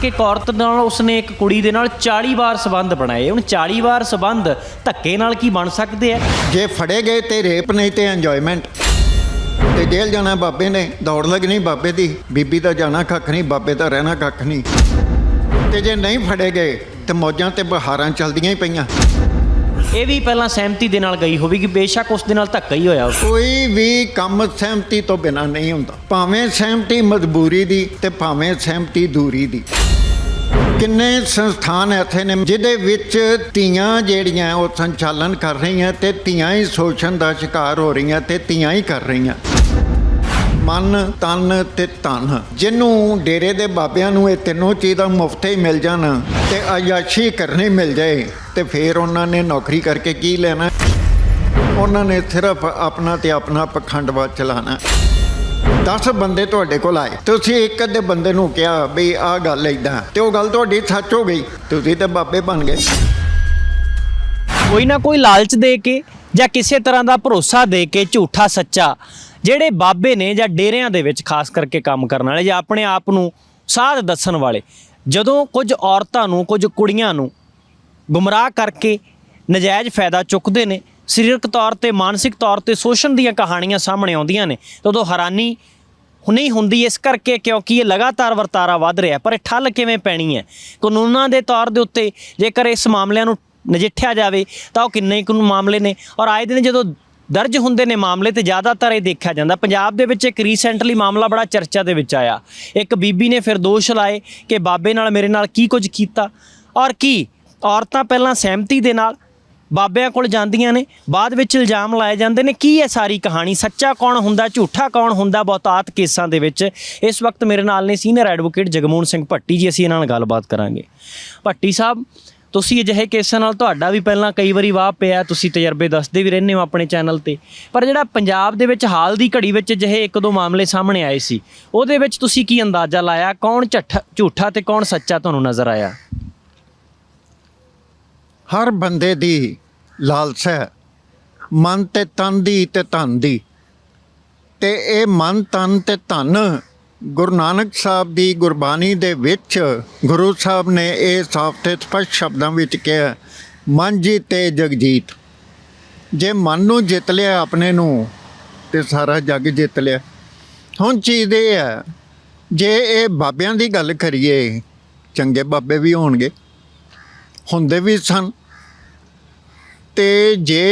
ਕਿ ਇੱਕ ਔਰਤ ਨਾਲ ਉਸਨੇ ਇੱਕ ਕੁੜੀ ਦੇ ਨਾਲ 40 ਵਾਰ ਸਬੰਧ ਬਣਾਏ। ਹੁਣ 40 ਵਾਰ ਸਬੰਧ ਧੱਕੇ ਨਾਲ ਕੀ ਬਣ ਸਕਦੇ ਆ? ਜੇ ਫੜੇ ਗਏ ਤੇ ਰੇਪ ਨਹੀਂ ਤੇ ਇੰਜੋਇਮੈਂਟ ਤੇ ਜੇਲ੍ਹ ਜਾਣਾ ਬਾਬੇ ਨੇ ਦੌੜ ਲੱਗਣੀ ਬਾਬੇ ਦੀ। ਬੀਬੀ ਦਾ ਜਾਣਾ ਕੱਖ ਨਹੀਂ ਬਾਬੇ ਦਾ ਰਹਿਣਾ ਕੱਖ ਨਹੀਂ। ਤੇ ਜੇ ਨਹੀਂ ਫੜੇ ਗਏ ਤੇ ਮੌਜਾਂ ਤੇ ਬਹਾਰਾਂ ਚਲਦੀਆਂ ਹੀ ਪਈਆਂ। ਇਹ ਵੀ ਪਹਿਲਾਂ ਸਹਿਮਤੀ ਦੇ ਨਾਲ ਗਈ ਹੋਵੇਗੀ ਬੇਸ਼ੱਕ ਉਸ ਦੇ ਨਾਲ ਧੱਕਾ ਹੀ ਹੋਇਆ। ਕੋਈ ਵੀ ਕੰਮ ਸਹਿਮਤੀ ਤੋਂ ਬਿਨਾ ਨਹੀਂ ਹੁੰਦਾ। ਭਾਵੇਂ ਸਹਿਮਤੀ ਮਜਬੂਰੀ ਦੀ ਤੇ ਭਾਵੇਂ ਸਹਿਮਤੀ ਦੂਰੀ ਦੀ। ਕਿੰਨੇ ਸੰਸਥਾਨ ਇੱਥੇ ਨੇ, ਜਿਹਦੇ ਵਿੱਚ ਧੀਆਂ ਜਿਹੜੀਆਂ ਉਹ ਸੰਚਾਲਨ ਕਰ ਰਹੀਆਂ ਤੇ ਧੀਆਂ ਹੀ ਸ਼ੋਸ਼ਣ ਦਾ ਸ਼ਿਕਾਰ ਹੋ ਰਹੀਆਂ ਤੇ ਧੀਆਂ ਹੀ ਕਰ ਰਹੀਆਂ। ਮਨ, ਤਨ ਤੇ ਧਨ, ਜਿਹਨੂੰ ਡੇਰੇ ਦੇ ਬਾਬਿਆਂ ਨੂੰ ਇਹ ਤਿੰਨੋਂ ਚੀਜ਼ਾਂ ਮੁਫਤ ਹੀ ਮਿਲ ਜਾਣ ਤੇ ਆਯਾਸ਼ੀ ਕਰਨੀ ਮਿਲ ਜਾਏ ਤੇ ਫਿਰ ਉਹਨਾਂ ਨੇ ਨੌਕਰੀ ਕਰਕੇ ਕੀ ਲੈਣਾ? ਉਹਨਾਂ ਨੇ ਸਿਰਫ ਆਪਣਾ ਤੇ ਆਪਣਾ ਪਖੰਡਵਾਦ ਚਲਾਣਾ। 10 ਬੰਦੇ ਤੁਹਾਡੇ ਕੋਲ ਆਏ। ਤੁਸੀਂ ਇੱਕ ਅੱਧੇ ਬੰਦੇ ਨੂੰ ਕਿਹਾ ਵੀ ਆਹ ਗੱਲ ਇਦਾਂ ਤੇ ਉਹ ਗੱਲ ਤੁਹਾਡੀ ਸੱਚ ਹੋ ਗਈ। ਤੁਸੀਂ ਤੇ ਬਾਬੇ ਬਣ ਗਏ। ਕੋਈ ਨਾ ਕੋਈ ਲਾਲਚ ਦੇ ਕੇ ਜਾਂ ਕਿਸੇ ਤਰ੍ਹਾਂ ਦਾ ਭਰੋਸਾ ਦੇ ਕੇ ਝੂਠਾ ਸੱਚਾ ਜਿਹੜੇ ਬਾਬੇ ਨੇ ਜਾਂ ਡੇਰਿਆਂ ਦੇ ਵਿੱਚ ਖਾਸ ਕਰਕੇ ਕੰਮ ਕਰਨ ਵਾਲੇ ਜਾਂ ਆਪਣੇ ਆਪ ਨੂੰ ਸਾਧ ਦੱਸਣ ਵਾਲੇ, ਜਦੋਂ ਕੁਝ ਔਰਤਾਂ ਨੂੰ, ਕੁਝ ਕੁੜੀਆਂ ਨੂੰ ਗੁੰਮਰਾਹ ਕਰਕੇ ਨਜਾਇਜ਼ ਫਾਇਦਾ ਚੁੱਕਦੇ ਨੇ, ਸਰੀਰਕ ਤੌਰ ਤੇ, ਮਾਨਸਿਕ ਤੌਰ ਤੇ ਸ਼ੋਸ਼ਣ ਦੀਆਂ ਕਹਾਣੀਆਂ ਸਾਹਮਣੇ ਆਉਂਦੀਆਂ ਨੇ, ਤਾਂ ਉਦੋਂ ਹੈਰਾਨੀ ਨਹੀਂ ਹੁੰਦੀ ਇਸ ਕਰਕੇ ਕਿਉਂਕਿ ਇਹ ਲਗਾਤਾਰ ਵਰਤਾਰਾ ਵੱਧ ਰਿਹਾ ਪਰ ਇਹ ਠੱਲ ਕਿਵੇਂ ਪੈਣੀ ਹੈ? ਕਾਨੂੰਨਾਂ ਦੇ ਤੌਰ ਦੇ ਉੱਤੇ ਜੇਕਰ ਇਸ ਮਾਮਲਿਆਂ ਨੂੰ ਨਜਿੱਠਿਆ ਜਾਵੇ, ਤਾਂ ਉਹ ਕਿੰਨੇ ਕੁ ਮਾਮਲੇ ਨੇ? ਔਰ ਆਏ ਦਿਨ ਜਦੋਂ ਦਰਜ ਹੁੰਦੇ ਨੇ ਮਾਮਲੇ, ਤੇ ਜ਼ਿਆਦਾਤਰ ਇਹ ਦੇਖਿਆ ਜਾਂਦਾ। ਪੰਜਾਬ ਦੇ ਵਿੱਚ ਇੱਕ ਰੀਸੈਂਟਲੀ ਮਾਮਲਾ ਬੜਾ ਚਰਚਾ ਦੇ ਵਿੱਚ ਆਇਆ। ਇੱਕ ਬੀਬੀ ਨੇ ਫਿਰ ਦੋਸ਼ ਲਾਏ ਕਿ ਬਾਬੇ ਨਾਲ ਮੇਰੇ ਨਾਲ ਕੀ ਕੁਝ ਕੀਤਾ। ਔਰ ਕੀ? ਔਰਤਾਂ ਪਹਿਲਾਂ ਸਹਿਮਤੀ ਦੇ ਨਾਲ ਬਾਬਿਆਂ ਕੋਲ ਜਾਂਦੀਆਂ ਨੇ, ਬਾਅਦ ਵਿੱਚ ਇਲਜ਼ਾਮ ਲਾਏ ਜਾਂਦੇ ਨੇ, ਕੀ ਹੈ ਸਾਰੀ ਕਹਾਣੀ, ਸੱਚਾ ਕੌਣ ਹੁੰਦਾ, ਝੂਠਾ ਕੌਣ ਹੁੰਦਾ, ਬਹੁਤਾਤ ਕੇਸਾਂ ਦੇ ਵਿੱਚ। ਇਸ ਵਕਤ ਮੇਰੇ ਨਾਲ ਨੇ ਸੀਨੀਅਰ ਐਡਵੋਕੇਟ ਜਗਮੋਹਨ ਸਿੰਘ ਭੱਟੀ ਜੀ, ਅਸੀਂ ਇਹਨਾਂ ਨਾਲ ਗੱਲਬਾਤ ਕਰਾਂਗੇ। ਭੱਟੀ ਸਾਹਿਬ, ਤੁਸੀਂ ਅਜਿਹੇ ਕੇਸਾਂ ਨਾਲ ਤੁਹਾਡਾ ਵੀ ਪਹਿਲਾਂ ਕਈ ਵਾਰੀ ਵਾਹ ਪਿਆ, ਤੁਸੀਂ ਤਜਰਬੇ ਦੱਸਦੇ ਵੀ ਰਹਿੰਦੇ ਹੋ ਆਪਣੇ ਚੈਨਲ ਤੇ। ਪਰ ਜਿਹੜਾ ਪੰਜਾਬ ਦੇ ਵਿੱਚ ਹਾਲ ਦੀ ਘੜੀ ਵਿੱਚ ਅਜਿਹੇ ਇੱਕ ਦੋ ਮਾਮਲੇ ਸਾਹਮਣੇ ਆਏ ਸੀ, ਉਹਦੇ ਵਿੱਚ ਤੁਸੀਂ ਕੀ ਅੰਦਾਜ਼ਾ ਲਾਇਆ, ਕੌਣ ਝੱਠਾ, ਝੂਠਾ ਤੇ ਕੌਣ ਸੱਚਾ ਤੁਹਾਨੂੰ ਨਜ਼ਰ ਆਇਆ? ਹਰ ਬੰਦੇ ਦੀ ਲਾਲਸਾ ਹੈ। ਮਨ ਤੇ ਤਨ ਦੀ ਤੇ ਧਨ ਦੀ। ਤੇ ਇਹ ਮਨ, ਤਨ ਤੇ ਧਨ ਗੁਰੂ ਨਾਨਕ ਸਾਹਿਬ ਦੀ ਗੁਰਬਾਣੀ ਦੇ ਵਿੱਚ ਗੁਰੂ ਸਾਹਿਬ ਨੇ ਇਹ ਸਾਫ਼ ਤੇ ਸਪਸ਼ਟ ਸ਼ਬਦਾਂ ਵਿੱਚ ਕਿਹਾ ਮਨ ਜੀਤੇ ਜਗ ਜੀਤ ਜੇ ਮਨ ਨੂੰ ਜਿੱਤ ਲਿਆ ਆਪਣੇ ਨੂੰ, ਤੇ ਸਾਰਾ ਜੱਗ ਜਿੱਤ ਲਿਆ। ਹੁਣ ਚੀਜ਼ ਇਹ ਹੈ, ਜੇ ਇਹ ਬਾਬਿਆਂ ਦੀ ਗੱਲ ਕਰੀਏ, ਚੰਗੇ ਬਾਬੇ ਵੀ ਹੋਣਗੇ। ਹੁੰਦੇ ਵੀ ਸਨ। ਤੇ ਜੇ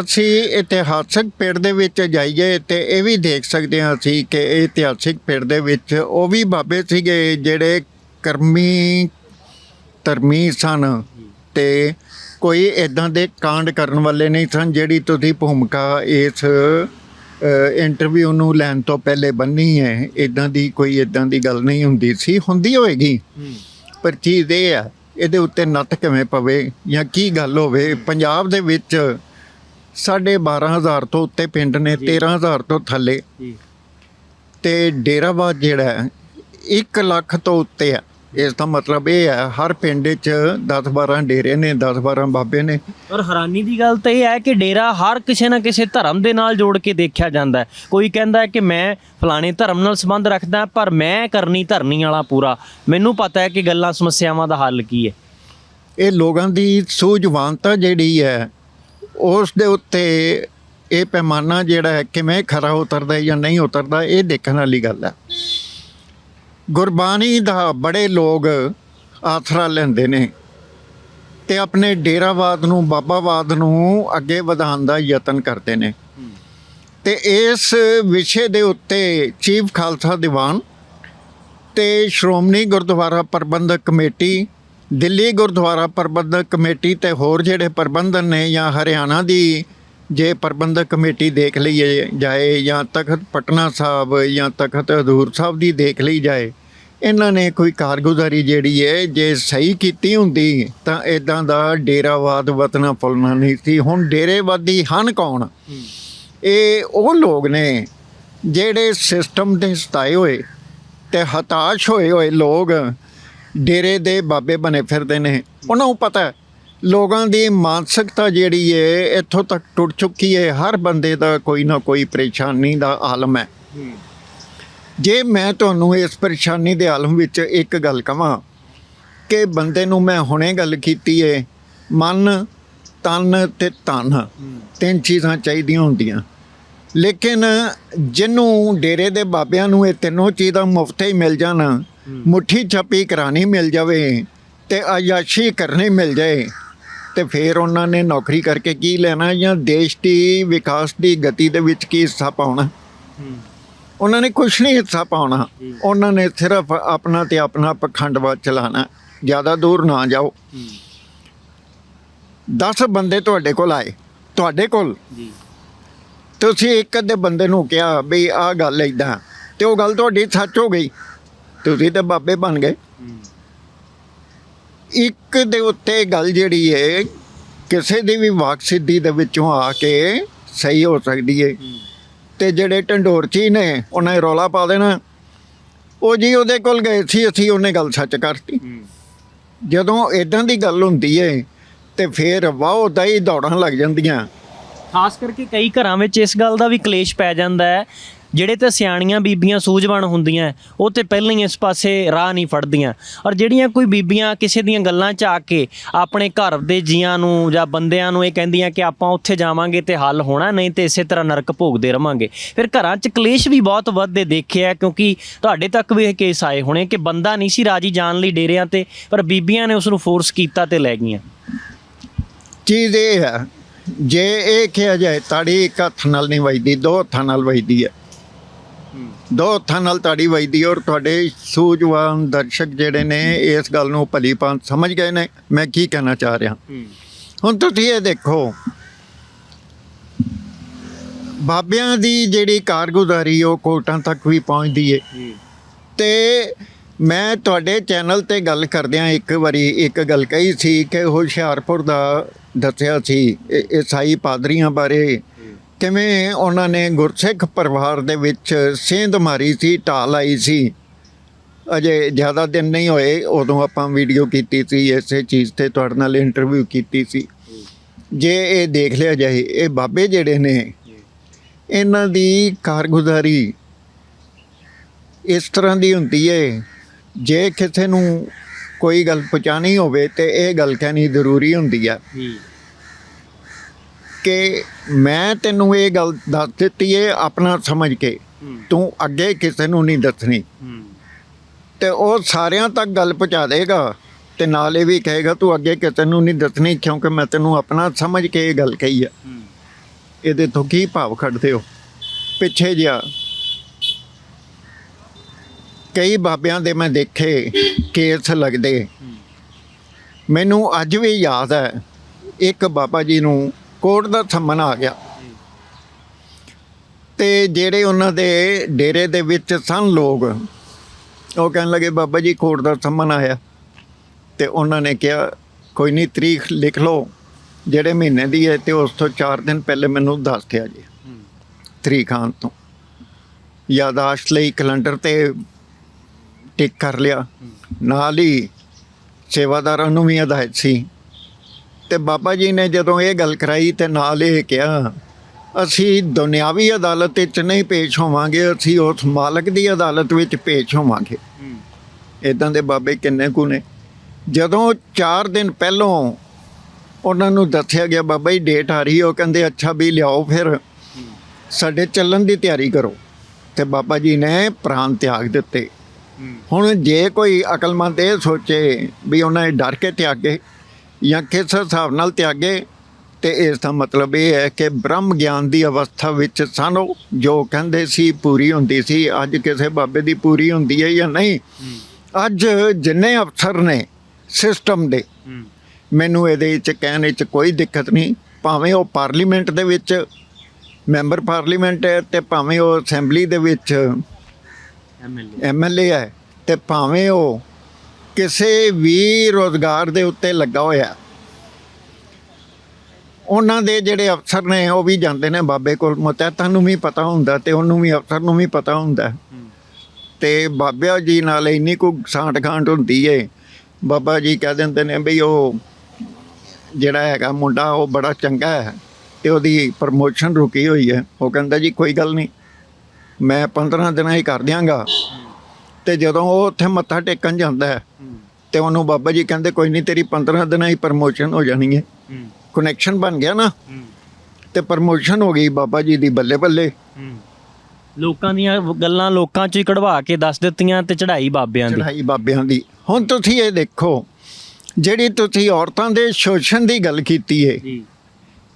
ਅਸੀਂ ਇਤਿਹਾਸਕ ਪਿੰਡ ਦੇ ਵਿੱਚ ਜਾਈਏ ਤੇ ਇਹ ਵੀ ਦੇਖ ਸਕਦੇ ਹਾਂ ਅਸੀਂ ਕਿ ਇਤਿਹਾਸਕ ਪਿੰਡ ਦੇ ਵਿੱਚ ਉਹ ਵੀ ਬਾਬੇ ਸੀਗੇ ਜਿਹੜੇ ਕਰਮੀ ਧਰਮੀ ਸਨ ਤੇ ਕੋਈ ਇਦਾਂ ਦੇ ਕਾਂਡ ਕਰਨ ਵਾਲੇ ਨਹੀਂ ਸਨ ਜਿਹੜੀ ਤੁਸੀਂ ਭੂਮਿਕਾ ਇਸ ਇੰਟਰਵਿਊ ਨੂੰ ਲੈਣ ਤੋਂ ਪਹਿਲੇ ਬੰਨੀ ਹੈ। ਇਦਾਂ ਦੀ ਕੋਈ ਇਦਾਂ ਦੀ ਗੱਲ ਨਹੀਂ ਹੁੰਦੀ ਸੀ। ਹੁੰਦੀ ਹੋਏਗੀ। ਪਰ ਚੀਜ਼ ਇਹ ਆ ਇਹਦੇ ਉੱਤੇ ਨੱਥ ਕਿਵੇਂ ਪਵੇ ਜਾਂ ਕੀ ਗੱਲ ਹੋਵੇ? ਪੰਜਾਬ ਦੇ ਵਿੱਚ ਸਾਢੇ 12000 ਤੋਂ ਉੱਤੇ ਪਿੰਡ ਨੇ 13000 ਤੋਂ ਥੱਲੇ। ਤੇ ਡੇਰਾਬਾਦ ਜਿਹੜਾ ਹੈ 1 ਲੱਖ ਤੋਂ ਉੱਤੇ ਆ ਇਸ ਦਾ ਮਤਲਬ ਇਹ ਹੈ ਹਰ ਪਿੰਡ 'ਚ 10 12 ਡੇਰੇ ਨੇ 10 12 ਬਾਬੇ ਨੇ। ਔਰ ਹੈਰਾਨੀ ਦੀ ਗੱਲ ਤਾਂ ਇਹ ਹੈ ਕਿ ਡੇਰਾ ਹਰ ਕਿਸੇ ਨਾ ਕਿਸੇ ਧਰਮ ਦੇ ਨਾਲ ਜੋੜ ਕੇ ਦੇਖਿਆ ਜਾਂਦਾ ਹੈ। ਕੋਈ ਕਹਿੰਦਾ ਹੈ ਕਿ ਮੈਂ ਫਲਾਣੇ ਧਰਮ ਨਾਲ ਸੰਬੰਧ ਰੱਖਦਾ ਪਰ ਮੈਂ ਕਰਨੀ ਧਰਨੀ ਵਾਲਾ ਪੂਰਾ। ਮੈਨੂੰ ਪਤਾ ਹੈ ਕਿ ਗੱਲਾਂ ਸਮੱਸਿਆਵਾਂ ਦਾ ਹੱਲ ਕੀ ਹੈ। ਇਹ ਲੋਕਾਂ ਦੀ ਸੂਝਵਾਨਤਾ ਜਿਹੜੀ ਹੈ ਉਸ ਦੇ ਉੱਤੇ ਇਹ ਪੈਮਾਨਾ ਜਿਹੜਾ ਹੈ ਕਿਵੇਂ ਖਰਾ ਉਤਰਦਾ ਜਾਂ ਨਹੀਂ ਉਤਰਦਾ ਇਹ ਦੇਖਣ ਵਾਲੀ ਗੱਲ ਹੈ। ਗੁਰਬਾਣੀ ਦਾ ਬੜੇ ਲੋਕ ਆਸਰਾ ਲੈਂਦੇ ਨੇ ਤੇ ਆਪਣੇ ਡੇਰਾਵਾਦ ਨੂੰ, ਬਾਬਾਵਾਦ ਨੂੰ ਅੱਗੇ ਵਧਾਉਣ ਦਾ ਯਤਨ ਕਰਦੇ ਨੇ। ਤੇ ਇਸ ਵਿਸ਼ੇ ਦੇ ਉੱਤੇ ਚੀਫ ਖਾਲਸਾ ਦੀਵਾਨ ਤੇ ਸ਼੍ਰੋਮਣੀ ਗੁਰਦੁਆਰਾ ਪ੍ਰਬੰਧਕ ਕਮੇਟੀ, ਦਿੱਲੀ ਗੁਰਦੁਆਰਾ ਪ੍ਰਬੰਧਕ ਕਮੇਟੀ ਤੇ ਹੋਰ ਜਿਹੜੇ ਪ੍ਰਬੰਧਨ ਨੇ ਜਾਂ ਹਰਿਆਣਾ ਦੀ ਜੇ ਪ੍ਰਬੰਧਕ ਕਮੇਟੀ ਦੇਖ ਲਈ ਜਾਏ ਜਾਂ ਤਖਤ ਪਟਨਾ ਸਾਹਿਬ ਜਾਂ ਤਖਤ ਹਜ਼ੂਰ ਸਾਹਿਬ ਦੀ ਦੇਖ ਲਈ ਜਾਏ, ਇਹਨਾਂ ਨੇ ਕੋਈ ਕਾਰਗੁਜ਼ਾਰੀ ਜਿਹੜੀ ਹੈ ਜੇ ਸਹੀ ਕੀਤੀ ਹੁੰਦੀ ਤਾਂ ਇਦਾਂ ਦਾ ਡੇਰਾਵਾਦ ਵਤਨਾ ਫੁੱਲਣਾ ਨਹੀਂ ਸੀ। ਹੁਣ ਡੇਰੇਵਾਦੀ ਹਨ ਕੌਣ? ਇਹ ਉਹ ਲੋਕ ਨੇ ਜਿਹੜੇ ਸਿਸਟਮ ਦੇ ਸਤਾਏ ਹੋਏ ਤੇ ਹਤਾਸ਼ ਹੋਏ ਹੋਏ ਲੋਕ ਡੇਰੇ ਦੇ ਬਾਬੇ ਬਣੇ ਫਿਰਦੇ ਨੇ। ਉਹਨਾਂ ਨੂੰ ਪਤਾ ਲੋਕਾਂ ਦੀ ਮਾਨਸਿਕਤਾ ਜਿਹੜੀ ਹੈ ਇੱਥੋਂ ਤੱਕ ਟੁੱਟ ਚੁੱਕੀ ਹੈ ਹਰ ਬੰਦੇ ਦਾ ਕੋਈ ਨਾ ਕੋਈ ਪਰੇਸ਼ਾਨੀ ਦਾ ਆਲਮ ਹੈ। ਜੇ ਮੈਂ ਤੁਹਾਨੂੰ ਇਸ ਪਰੇਸ਼ਾਨੀ ਦੇ ਆਲਮ ਵਿੱਚ ਇੱਕ ਗੱਲ ਕਵਾਂ ਕਿ ਬੰਦੇ ਨੂੰ ਮੈਂ ਹੁਣੇ ਗੱਲ ਕੀਤੀ ਏ ਮਨ ਤਨ ਤੇ ਧਨ ਤਿੰਨ ਚੀਜ਼ਾਂ ਚਾਹੀਦੀਆਂ ਹੁੰਦੀਆਂ। ਲੇਕਿਨ ਜਿਹਨੂੰ ਡੇਰੇ ਦੇ ਬਾਬਿਆਂ ਨੂੰ ਇਹ ਤਿੰਨੋਂ ਚੀਜ਼ਾਂ ਮੁਫਤ ਹੀ ਮਿਲ ਜਾਣ ਮੁੱਠੀ ਛਾਪੀ ਕਰਾਣੀ ਮਿਲ ਜਾਵੇ ਤੇ ਆਯਾਸ਼ੀ ਕਰਨੀ ਮਿਲ ਜਾਏ ਤੇ ਫਿਰ ਉਹਨਾਂ ਨੇ ਨੌਕਰੀ ਕਰਕੇ ਕੀ ਲੈਣਾ ਜਾਂ ਦੇਸ਼ ਦੀ ਵਿਕਾਸ ਦੀ ਗਤੀ ਦੇ ਵਿੱਚ ਕੀ ਹਿੱਸਾ ਪਾਉਣਾ? ਉਹਨਾਂ ਨੇ ਕੁਛ ਨਹੀਂ ਹਿੱਸਾ ਪਾਉਣਾ। ਉਹਨਾਂ ਨੇ ਸਿਰਫ ਆਪਣਾ ਤੇ ਆਪਣਾ ਪਖੰਡਵਾਦ ਚਲਾਣਾ। ਜ਼ਿਆਦਾ ਦੂਰ ਨਾ ਜਾਓ। 10 ਬੰਦੇ ਤੁਹਾਡੇ ਕੋਲ ਆਏ। ਤੁਹਾਡੇ ਕੋਲ। ਜੀ। ਤੁਸੀਂ ਇੱਕ ਅੱਧੇ ਬੰਦੇ ਨੂੰ ਕਿਹਾ ਵੀ ਆਹ ਗੱਲ ਏਦਾਂ। ਤੇ ਉਹ ਗੱਲ ਤੁਹਾਡੀ ਸੱਚ ਹੋ ਗਈ। ਤੁਸੀਂ ਤੇ ਬਾਬੇ ਬਣ ਗਏ। ਇੱਕ ਦੇ ਉੱਤੇ ਗੱਲ ਜਿਹੜੀ ਹੈ ਕਿਸੇ ਦੀ ਵੀ ਵਾਕ ਸਿੱਧੀ ਦੇ ਵਿੱਚੋਂ ਆ ਕੇ ਸਹੀ ਹੋ ਸਕਦੀ ਹੈ। ਤੇ ਜਿਹੜੇ ਢੰਡੋਰਚੀ ਨੇ ਉਹਨਾਂ ਰੌਲਾ ਪਾ ਦੇਣਾ। ਉਹ ਜੀ ਉਹਦੇ ਕੋਲ ਗਏ ਸੀ ਅਸੀਂ ਉਹਨੇ ਗੱਲ ਸੱਚ ਕਰਤੀ। ਜਦੋਂ ਇਦਾਂ ਦੀ ਗੱਲ ਹੁੰਦੀ ਹੈ ਤੇ ਫਿਰ ਵਾਹ ਦਾ ਹੀ ਦੌੜਾਂ ਲੱਗ ਜਾਂਦੀਆਂ। ਖਾਸ ਕਰਕੇ ਕਈ ਘਰਾਂ ਵਿੱਚ ਇਸ ਗੱਲ ਦਾ ਵੀ ਕਲੇਸ਼ ਪੈ ਜਾਂਦਾ ਹੈ ਜਿਹੜੇ ਤੇ ਸਿਆਣੀਆਂ ਬੀਬੀਆਂ ਸੂਝਵਾਨ ਹੁੰਦੀਆਂ ਉਹ ਤੇ ਪਹਿਲਾਂ ਹੀ ਇਸ ਪਾਸੇ ਰਾਹ ਨਹੀਂ ਫੜਦੀਆਂ। ਔਰ ਜਿਹੜੀਆਂ ਕੋਈ ਬੀਬੀਆਂ ਕਿਸੇ ਦੀਆਂ ਗੱਲਾਂ 'ਚ ਆ ਕੇ ਆਪਣੇ ਘਰ ਦੇ ਜੀਆਂ ਨੂੰ ਜਾਂ ਬੰਦਿਆਂ ਨੂੰ ਇਹ ਕਹਿੰਦੀਆਂ ਕਿ ਆਪਾਂ ਉੱਥੇ ਜਾਵਾਂਗੇ ਤੇ ਹੱਲ ਹੋਣਾ, ਨਹੀਂ ਤੇ ਇਸੇ ਤਰ੍ਹਾਂ ਨਰਕ ਭੋਗਦੇ ਰਵਾਂਗੇ। ਫਿਰ ਘਰਾਂ 'ਚ ਕਲੇਸ਼ ਵੀ ਬਹੁਤ ਵੱਧਦੇ ਦੇਖਿਆ, ਕਿਉਂਕਿ ਤੁਹਾਡੇ ਤੱਕ ਵੀ ਇਹ ਕੇਸ ਆਏ ਹੋਣੇ ਕਿ ਬੰਦਾ ਨਹੀਂ ਸੀ ਰਾਜੀ ਜਾਣ ਲਈ ਡੇਰਿਆਂ ਤੇ, ਪਰ ਬੀਬੀਆਂ ਨੇ ਉਸ ਨੂੰ ਫੋਰਸ ਕੀਤਾ ਤੇ ਲੈ ਗਈਆਂ। ਚੀਜ਼ ਇਹ ਹੈ, ਜੇ ਇਹ ਕਿਹਾ ਜਾਏ, ਤਾੜੀ ਇੱਕ ਹੱਥ ਨਾਲ ਨਹੀਂ ਵੱਜਦੀ, ਦੋ ਹੱਥਾਂ ਨਾਲ ਵੱਜਦੀ ਹੈ। ਦੋ ਹੱਥਾਂ ਨਾਲ ਤਾੜੀ ਵੱਜਦੀ ਔਰ ਤੁਹਾਡੇ ਸੂਝਵਾਨ ਦਰਸ਼ਕ ਜਿਹੜੇ ਨੇ ਇਸ ਗੱਲ ਨੂੰ ਭਲੀ ਭਾਂਤ ਸਮਝ ਗਏ ਨੇ। ਮੈਂ ਕੀ ਕਹਿਣਾ ਚਾਹ ਰਿਹਾ। ਹੁਣ ਤੁਸੀਂ ਇਹ ਦੇਖੋ ਬਾਬਿਆਂ ਦੀ ਜਿਹੜੀ ਕਾਰਗੁਜ਼ਾਰੀ ਉਹ ਕੋਟਾਂ ਤੱਕ ਵੀ ਪਹੁੰਚਦੀ ਏ। ਤੇ ਮੈਂ ਤੁਹਾਡੇ ਚੈਨਲ ਤੇ ਗੱਲ ਕਰਦਿਆਂ ਇੱਕ ਵਾਰੀ ਇੱਕ ਗੱਲ ਕਹੀ ਸੀ ਕਿ ਹੁਸ਼ਿਆਰਪੁਰ ਦਾ ਦੱਸਿਆ ਸੀ ਈਸਾਈ ਪਾਦਰੀਆਂ ਬਾਰੇ ਕਿਵੇਂ ਉਹਨਾਂ ਨੇ ਗੁਰਸਿੱਖ ਪਰਿਵਾਰ ਦੇ ਵਿੱਚ ਸੇਂਧ ਮਾਰੀ ਸੀ ਢਾਲ ਆਈ ਸੀ? ਅਜੇ ਜ਼ਿਆਦਾ ਦਿਨ ਨਹੀਂ ਹੋਏ, ਉਦੋਂ ਆਪਾਂ ਵੀਡੀਓ ਕੀਤੀ ਸੀ, ਇਸੇ ਚੀਜ਼ ਤੇ ਤੁਹਾਡੇ ਨਾਲ ਇੰਟਰਵਿਊ ਕੀਤੀ ਸੀ। ਜੇ ਇਹ ਦੇਖ ਲਿਆ ਜਾਏ, ਇਹ ਬਾਬੇ ਜਿਹੜੇ ਨੇ, ਇਹਨਾਂ ਦੀ ਕਾਰਗੁਜ਼ਾਰੀ ਇਸ ਤਰ੍ਹਾਂ ਦੀ ਹੁੰਦੀ ਹੈ ਜੇ ਕਿਸੇ ਨੂੰ ਕੋਈ ਗੱਲ ਪਹੁੰਚਾਣੀ ਹੋਵੇ ਤੇ ਇਹ ਗੱਲ ਕਹਿਣੀ ਜ਼ਰੂਰੀ ਹੁੰਦੀ ਆ। ਕਿ ਮੈਂ ਤੈਨੂੰ ਇਹ ਗੱਲ ਦੱਸ ਦਿੱਤੀ ਹੈ ਆਪਣਾ ਸਮਝ ਕੇ। ਤੂੰ ਅੱਗੇ ਕਿਸੇ ਨੂੰ ਨਹੀਂ ਦੱਸਣੀ। ਤੇ ਉਹ ਸਾਰਿਆਂ ਤੱਕ ਗੱਲ ਪਹੁੰਚਾ ਦੇਗਾ ਤੇ ਨਾਲ ਇਹ ਵੀ ਕਹੇਗਾ ਤੂੰ ਅੱਗੇ ਕਿਸੇ ਨੂੰ ਨਹੀਂ ਦੱਸਣੀ ਕਿਉਂਕਿ ਮੈਂ ਤੈਨੂੰ ਆਪਣਾ ਸਮਝ ਕੇ ਇਹ ਗੱਲ ਕਹੀ ਹੈ। ਇਹਦੇ ਤੋਂ ਕੀ ਭਾਵ ਕੱਢਦੇ ਹੋ? ਪਿੱਛੇ ਜਿਹਾ। ਕਈ ਬਾਬਿਆਂ ਦੇ ਮੈਂ ਦੇਖੇ ਕੇਸ ਲੱਗਦੇ। ਮੈਨੂੰ ਅੱਜ ਵੀ ਯਾਦ ਹੈ ਇੱਕ ਬਾਬਾ ਜੀ ਨੂੰ ਕੋਰਟ ਦਾ ਸੰਮਨ ਆ ਗਿਆ। ਤੇ ਜਿਹੜੇ ਉਹਨਾਂ ਦੇ ਡੇਰੇ ਦੇ ਵਿੱਚ ਸਨ ਲੋਕ, ਉਹ ਕਹਿਣ ਲੱਗੇ, ਬਾਬਾ ਜੀ, ਕੋਰਟ ਦਾ ਸੰਮਨ ਆਇਆ ਤੇ ਉਹਨਾਂ ਨੇ ਕਿਹਾ, ਕੋਈ ਨਹੀਂ ਤਰੀਖ ਲਿਖ ਲਓ। ਜਿਹੜੇ ਮਹੀਨੇ ਦੀ ਹੈ ਤੇ ਉਸ ਤੋਂ 4 ਦਿਨ ਪਹਿਲੇ ਮੈਨੂੰ ਦੱਸ ਦਿਆ ਜੀ ਤਰੀਕ ਤੋਂ। ਯਾਦਾਸ਼ਤ ਲਈ ਕੈਲੰਡਰ ਤੇ ਟਿਕ ਕਰ ਲਿਆ। ਨਾਲ ਹੀ ਸੇਵਾਦਾਰਾਂ ਨੂੰ ਵੀ ਹਦਾਇਤ ਸੀ ਤੇ ਬਾਬਾ ਜੀ ਨੇ ਜਦੋਂ ਇਹ ਗੱਲ ਕਰਾਈ ਤੇ ਨਾਲ ਇਹ ਕਿਹਾ, ਅਸੀਂ ਦੁਨਿਆਵੀ ਅਦਾਲਤ ਵਿੱਚ ਨਹੀਂ ਪੇਸ਼ ਹੋਵਾਂਗੇ, ਅਸੀਂ ਉਸ ਮਾਲਕ ਦੀ ਅਦਾਲਤ ਵਿੱਚ ਪੇਸ਼ ਹੋਵਾਂਗੇ। ਇਦਾਂ ਦੇ ਬਾਬੇ ਕਿੰਨੇ ਕੁ ਨੇ। ਜਦੋਂ 4 ਦਿਨ ਪਹਿਲੋਂ ਉਹਨਾਂ ਨੂੰ ਦੱਸਿਆ ਗਿਆ, ਬਾਬਾ ਜੀ ਡੇਟ ਆ ਰਹੀ ਉਹ ਕਹਿੰਦੇ, ਅੱਛਾ ਵੀ ਲਿਆਓ ਫਿਰ। ਸਾਡੇ ਚੱਲਣ ਦੀ ਤਿਆਰੀ ਕਰੋ। ਤੇ ਬਾਬਾ ਜੀ ਨੇ ਪ੍ਰਾਣ ਤਿਆਗ ਦਿੱਤੇ। ਹੁਣ ਜੇ ਕੋਈ ਅਕਲਮੰਦ ਇਹ ਸੋਚੇ ਵੀ ਉਹਨਾਂ ਨੇ ਡਰ ਕੇ ਤਿਆਗੇ ਜਾਂ ਕਿਸ ਹਿਸਾਬ ਨਾਲ ਤਿਆਗੇ? ਤੇ ਇਸ ਦਾ ਮਤਲਬ ਇਹ ਹੈ ਕਿ ਬ੍ਰਹਮ ਗਿਆਨ ਦੀ ਅਵਸਥਾ ਵਿੱਚ ਸਨ ਜੋ ਕਹਿੰਦੇ ਸੀ ਪੂਰੀ ਹੁੰਦੀ ਸੀ ਅੱਜ ਕਿਸੇ ਬਾਬੇ ਦੀ ਪੂਰੀ ਹੁੰਦੀ ਹੈ ਜਾਂ ਨਹੀਂ? ਅੱਜ ਜਿੰਨੇ ਅਫਸਰ ਨੇ ਸਿਸਟਮ ਦੇ ਮੈਨੂੰ ਇਹਦੇ ਵਿੱਚ ਕਹਿਣ ਵਿੱਚ ਕੋਈ ਦਿੱਕਤ ਨਹੀਂ। ਭਾਵੇਂ ਉਹ ਪਾਰਲੀਮੈਂਟ ਦੇ ਵਿੱਚ ਮੈਂਬਰ ਪਾਰਲੀਮੈਂਟ ਹੈ ਤੇ ਭਾਵੇਂ ਉਹ ਅਸੈਂਬਲੀ ਦੇ ਵਿੱਚ ਐਮਐਲਏ ਐਮਐਲਏ ਹੈ ਤੇ ਭਾਵੇਂ ਉਹ ਕਿਸੇ ਵੀ ਰੋਜ਼ਗਾਰ ਦੇ ਉੱਤੇ ਲੱਗਾ ਹੋਇਆ। ਉਹਨਾਂ ਦੇ ਜਿਹੜੇ ਅਫਸਰ ਨੇ, ਉਹ ਵੀ ਜਾਂਦੇ ਨੇ ਬਾਬੇ ਕੋਲ। ਮੁਤਹਿਤਾਂ ਨੂੰ ਵੀ ਪਤਾ ਹੁੰਦਾ ਤੇ ਉਹਨੂੰ ਵੀ, ਅਫਸਰ ਨੂੰ ਵੀ ਪਤਾ ਹੁੰਦਾ। ਤੇ ਬਾਬਿਆ ਜੀ ਨਾਲ ਇੰਨੀ ਕੋ ਸਾਂਟ ਖਾਂਟ ਹੁੰਦੀ ਏ। ਬਾਬਾ ਜੀ ਕਹਿ ਦਿੰਦੇ ਨੇ ਬਈ ਉਹ ਜਿਹੜਾ ਹੈਗਾ ਮੁੰਡਾ, ਉਹ ਬੜਾ ਚੰਗਾ ਹੈ ਤੇ ਉਹਦੀ ਪ੍ਰਮੋਸ਼ਨ ਰੁਕੀ ਹੋਈ ਹੈ। ਉਹ ਕਹਿੰਦਾ ਜੀ, ਕੋਈ ਗੱਲ ਨਹੀਂ, ਮੈਂ 15 ਦਿਨਾਂ ਹੀ ਕਰ ਦਿਆਂਗਾ। ਤੇ ਜਦੋਂ ਉਹ ਉੱਥੇ ਮੱਥਾ ਟੇਕਣ ਜਾਂਦਾ ਹੈ ਤੇ ਉਹਨੂੰ ਬਾਬਾ ਜੀ ਕਹਿੰਦੇ ਕੋਈ ਨਹੀਂ ਤੇਰੀ 15 ਦਿਨਾਂ ਹੀ ਪ੍ਰਮੋਸ਼ਨ ਹੋ ਜਾਣੀ ਹੈ। ਕਨੈਕਸ਼ਨ ਬਣ ਗਿਆ ਨਾ। ਤੇ ਪ੍ਰਮੋਸ਼ਨ ਹੋ ਗਈ ਬਾਬਾ ਜੀ ਦੀ ਬੱਲੇ ਬੱਲੇ। ਲੋਕਾਂ ਦੀਆਂ ਗੱਲਾਂ ਲੋਕਾਂ ਚੋਂ ਹੀ ਕਢਵਾ ਕੇ ਦੱਸ ਦਿੱਤੀਆਂ ਤੇ ਚੜ੍ਹਾਈ ਬਾਬਿਆਂ ਦੀ। ਚੜਾਈ ਬਾਬਿਆਂ ਦੀ। ਹੁਣ ਤੁਸੀਂ ਇਹ ਦੇਖੋ ਜਿਹੜੀ ਤੁਸੀਂ ਔਰਤਾਂ ਦੇ ਸ਼ੋਸ਼ਣ ਦੀ ਗੱਲ ਕੀਤੀ ਏ ਜੀ।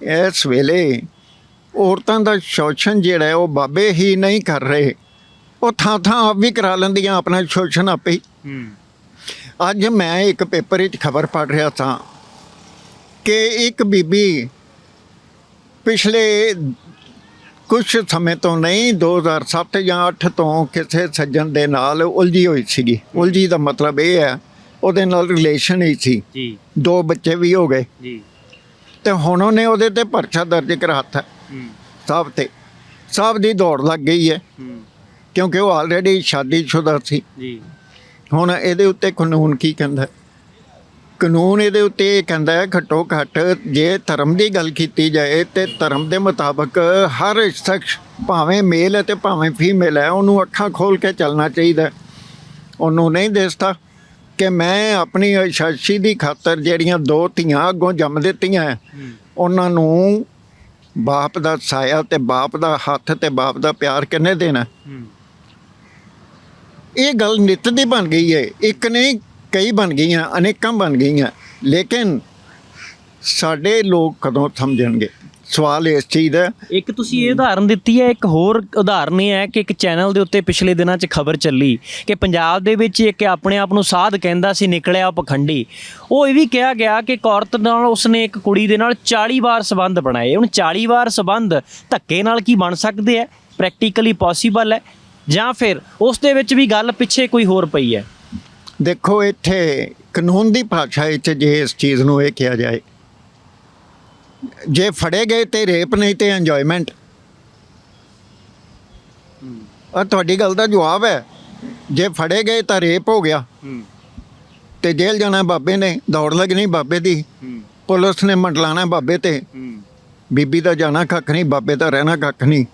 ਇਸ ਵੇਲੇ ਔਰਤਾਂ ਦਾ ਸ਼ੋਸ਼ਣ ਜਿਹੜਾ ਉਹ ਬਾਬੇ ਹੀ ਨਹੀਂ ਕਰ ਰਹੇ। ਉਹ ਥਾਂ ਥਾਂ ਆਪ ਵੀ ਕਰਾ ਲੈਂਦੀਆਂ ਆਪਣਾ ਸ਼ੋਸ਼ਣ ਆਪੇ ਹੀ। ਹੂੰ। ਅੱਜ ਮੈਂ ਇੱਕ ਪੇਪਰ ਵਿੱਚ ਖਬਰ ਪੜ੍ਹ ਰਿਹਾ ਸਾਂ ਕਿ ਇੱਕ ਬੀਬੀ ਪਿਛਲੇ ਕੁਝ ਸਮੇਂ ਤੋਂ ਨਹੀਂ 2007 ਜਾਂ 8 ਤੋਂ ਕਿਸੇ ਸੱਜਣ ਦੇ ਨਾਲ ਉਲਝੀ ਹੋਈ ਸੀਗੀ। ਉਲਝੀ ਦਾ ਮਤਲਬ ਇਹ ਹੈ ਉਹਦੇ ਨਾਲ ਰਿਲੇਸ਼ਨ ਹੀ ਸੀ। ਜੀ। ਦੋ ਬੱਚੇ ਵੀ ਹੋ ਗਏ। ਜੀ। ਤੇ ਹੁਣ ਉਹਨੇ ਉਹਦੇ ਤੇ ਪਰਚਾ ਦਰਜ ਕਰਾਤਾ ਸਾਹਿਬ ਤੇ। ਸਾਹਿਬ ਦੀ ਦੌੜ ਲੱਗ ਗਈ ਹੈ। ਹੂੰ। ਕਿਉਂਕਿ ਉਹ ਆਲਰੇਡੀ ਸ਼ਾਦੀशुदा ਸੀ। ਜੀ। ਹੁਣ ਇਹਦੇ ਉੱਤੇ ਕਾਨੂੰਨ ਕੀ ਕਹਿੰਦਾ? ਕਾਨੂੰਨ ਇਹਦੇ ਉੱਤੇ ਇਹ ਕਹਿੰਦਾ ਹੈ ਘੱਟੋ ਘੱਟ ਜੇ ਧਰਮ ਦੀ ਗੱਲ ਕੀਤੀ ਜਾਏ ਤੇ ਧਰਮ ਦੇ ਮੁਤਾਬਕ ਹਰ ਸ਼ਖਸ ਭਾਵੇਂ ਮੇਲ ਹੈ ਤੇ ਭਾਵੇਂ ਫੀਮੇਲ ਹੈ ਉਹਨੂੰ ਅੱਖਾਂ ਖੋਲ ਕੇ ਚੱਲਣਾ ਚਾਹੀਦਾ ਉਹਨੂੰ ਨਹੀਂ ਦਿਸਦਾ ਕਿ ਮੈਂ ਆਪਣੀ ਅਸ਼ਾਸ਼ੀ ਦੀ ਖਾਤਰ ਜਿਹੜੀਆਂ ਦੋ ਧੀਆਂ ਅੱਗੋਂ ਜੰਮ ਦਿੱਤੀਆਂ ਹੈ, ਉਹਨਾਂ ਨੂੰ ਬਾਪ ਦਾ ਸਾਇਆ ਤੇ ਬਾਪ ਦਾ ਹੱਥ ਤੇ ਬਾਪ ਦਾ ਪਿਆਰ ਕਿੰਨੇ ਦੇਣਾ ਇਹ ਗੱਲ ਨਿੱਤ ਦੀ ਬਣ ਗਈ ਹੈ ਇੱਕ ਨਹੀਂ, ਕਈ ਬਣ ਗਈਆਂ, ਅਨੇਕਾਂ ਬਣ ਗਈਆਂ। ਲੇਕਿਨ ਸਾਡੇ ਲੋਕ ਕਦੋਂ ਸਮਝਣਗੇ? ਸਵਾਲ ਇਸ ਚੀਜ਼ ਦਾ। ਇੱਕ ਤੁਸੀਂ ਇਹ ਉਦਾਹਰਨ ਦਿੱਤੀ ਹੈ, ਇੱਕ ਹੋਰ ਉਦਾਹਰਨ ਇਹ ਹੈ ਕਿ ਇੱਕ ਚੈਨਲ ਦੇ ਉੱਤੇ ਪਿਛਲੇ ਦਿਨਾਂ 'ਚ ਖਬਰ ਚੱਲੀ ਕਿ ਪੰਜਾਬ ਦੇ ਵਿੱਚ ਇੱਕ ਆਪਣੇ ਆਪ ਨੂੰ ਸਾਧ ਕਹਿੰਦਾ ਸੀ, ਨਿਕਲਿਆ ਪਖੰਡੀ। ਉਹ ਇਹ ਵੀ ਕਿਹਾ ਗਿਆ ਕਿ ਇੱਕ ਔਰਤ ਨਾਲ ਉਸਨੇ ਇੱਕ ਕੁੜੀ ਦੇ ਨਾਲ 40 ਵਾਰ ਸਬੰਧ ਬਣਾਏ। ਹੁਣ 40 ਵਾਰ ਸਬੰਧ ਧੱਕੇ ਨਾਲ ਕੀ ਬਣ ਸਕਦੇ ਹੈ ਪ੍ਰੈਕਟੀਕਲੀ ਪੋਸੀਬਲ ਹੈ। ਜਾਂ ਫਿਰ ਉਸ ਦੇ ਵਿੱਚ ਵੀ ਗੱਲ ਪਿੱਛੇ ਕੋਈ ਹੋਰ ਪਈ ਹੈ? ਦੇਖੋ ਇੱਥੇ ਕਾਨੂੰਨ ਦੀ ਭਾਸ਼ਾ ਵਿੱਚ ਜੇ ਇਸ ਚੀਜ਼ ਨੂੰ ਇਹ ਕਿਹਾ ਜਾਏ ਜੇ ਫੜੇ ਗਏ ਤੇ ਰੇਪ ਨਹੀਂ ਤੇ ਇੰਜੋਇਮੈਂਟ ਆ ਤੁਹਾਡੀ ਗੱਲ ਦਾ ਜਵਾਬ ਹੈ। ਜੇ ਫੜੇ ਗਏ ਤਾਂ ਰੇਪ ਹੋ ਗਿਆ। ਤੇ ਜੇਲ੍ਹ ਜਾਣਾ ਬਾਬੇ ਨੇ ਦੌੜ ਲੱਗਣੀ ਬਾਬੇ ਦੀ। ਪੁਲਿਸ ਨੇ ਮੰਡਲਾਣਾ ਬਾਬੇ ਤੇ। ਬੀਬੀ ਦਾ ਜਾਣਾ ਕੱਖ ਨਹੀਂ ਬਾਬੇ ਦਾ ਰਹਿਣਾ ਕੱਖ ਨਹੀਂ।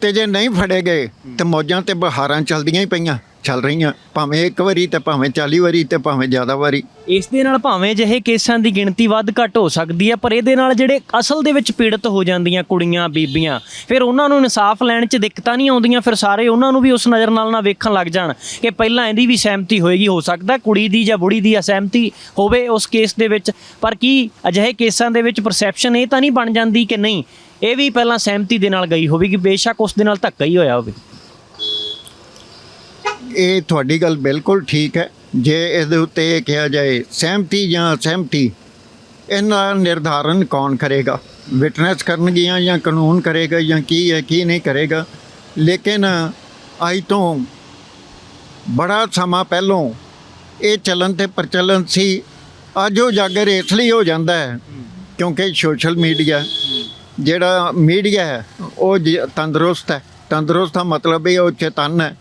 ਤੇ ਜੇ ਨਹੀਂ ਫੜੇ ਗਏ, ਤੇ ਮੌਜਾਂ ਤੇ ਬਹਾਰਾਂ ਚੱਲਦੀਆਂ ਹੀ ਪਈਆਂ, ਚੱਲ ਰਹੀਆਂ। ਭਾਵੇਂ ਇੱਕ ਵਾਰੀ ਤੇ ਭਾਵੇਂ 40 ਵਾਰੀ ਤੇ ਭਾਵੇਂ ਜ਼ਿਆਦਾ ਵਾਰੀ। ਇਸ ਦੇ ਨਾਲ ਭਾਵੇਂ ਜਿਹੇ ਕੇਸਾਂ ਦੀ ਗਿਣਤੀ ਵੱਧ ਘੱਟ ਹੋ ਸਕਦੀ ਹੈ, ਪਰ ਇਹਦੇ ਨਾਲ ਜਿਹੜੇ ਅਸਲ ਦੇ ਵਿੱਚ ਪੀੜਤ ਹੋ ਜਾਂਦੀਆਂ ਕੁੜੀਆਂ, ਬੀਬੀਆਂ, ਫਿਰ ਉਹਨਾਂ ਨੂੰ ਇਨਸਾਫ ਲੈਣ 'ਚ ਦਿੱਕਤਾਂ ਨਹੀਂ ਆਉਂਦੀਆਂ, ਫਿਰ ਸਾਰੇ ਉਹਨਾਂ ਨੂੰ ਵੀ ਉਸ ਨਜ਼ਰ ਨਾਲ ਨਾ ਵੇਖਣ ਲੱਗ ਜਾਣ ਕਿ ਪਹਿਲਾਂ ਇਹਦੀ ਵੀ ਸਹਿਮਤੀ ਹੋਏਗੀ। ਹੋ ਸਕਦਾ ਕੁੜੀ ਦੀ ਜਾਂ ਬੁੜੀ ਦੀ ਅਸਹਿਮਤੀ ਹੋਵੇ ਉਸ ਕੇਸ ਦੇ ਵਿੱਚ, ਪਰ ਕੀ ਅਜਿਹੇ ਕੇਸਾਂ ਦੇ ਵਿੱਚ ਪਰਸੈਪਸ਼ਨ ਇਹ ਤਾਂ ਨਹੀਂ ਬਣ ਜਾਂਦੀ ਕਿ ਨਹੀਂ ਇਹ ਵੀ ਪਹਿਲਾਂ ਸਹਿਮਤੀ ਦੇ ਨਾਲ ਗਈ ਹੋਵੇਗੀ, ਬੇਸ਼ੱਕ ਉਸ ਦੇ ਨਾਲ ਧੱਕਾ ਹੀ ਹੋਇਆ ਹੋਵੇ। ਇਹ ਤੁਹਾਡੀ ਗੱਲ ਬਿਲਕੁਲ ਠੀਕ ਹੈ। ਜੇ ਇਹਦੇ ਉੱਤੇ ਇਹ ਕਿਹਾ ਜਾਏ ਸਹਿਮਤੀ ਜਾਂ ਅਸਹਿਮਤੀ, ਇਹਨਾਂ ਦਾ ਨਿਰਧਾਰਨ ਕੌਣ ਕਰੇਗਾ? ਵਿਟਨੈਸ ਕਰਨਗੀਆਂ ਜਾਂ ਕਾਨੂੰਨ ਕਰੇਗਾ ਜਾਂ ਕੀ ਹੈ, ਕੀ ਨਹੀਂ ਕਰੇਗਾ? ਲੇਕਿਨ ਅੱਜ ਤੋਂ ਬੜਾ ਸਮਾਂ ਪਹਿਲੋਂ ਇਹ ਚੱਲਣ ਤੇ ਪ੍ਰਚਲਨ ਸੀ। ਅੱਜ ਉਹ ਜਾਗਰ ਇਸ ਲਈ ਹੋ ਜਾਂਦਾ ਹੈ ਕਿਉਂਕਿ ਸੋਸ਼ਲ ਮੀਡੀਆ ਜਿਹੜਾ ਮੀਡੀਆ ਹੈ ਉਹ ਤੰਦਰੁਸਤ ਹੈ। ਤੰਦਰੁਸਤ ਦਾ ਮਤਲਬ ਇਹ ਉਹ ਚੇਤਨ ਹੈ।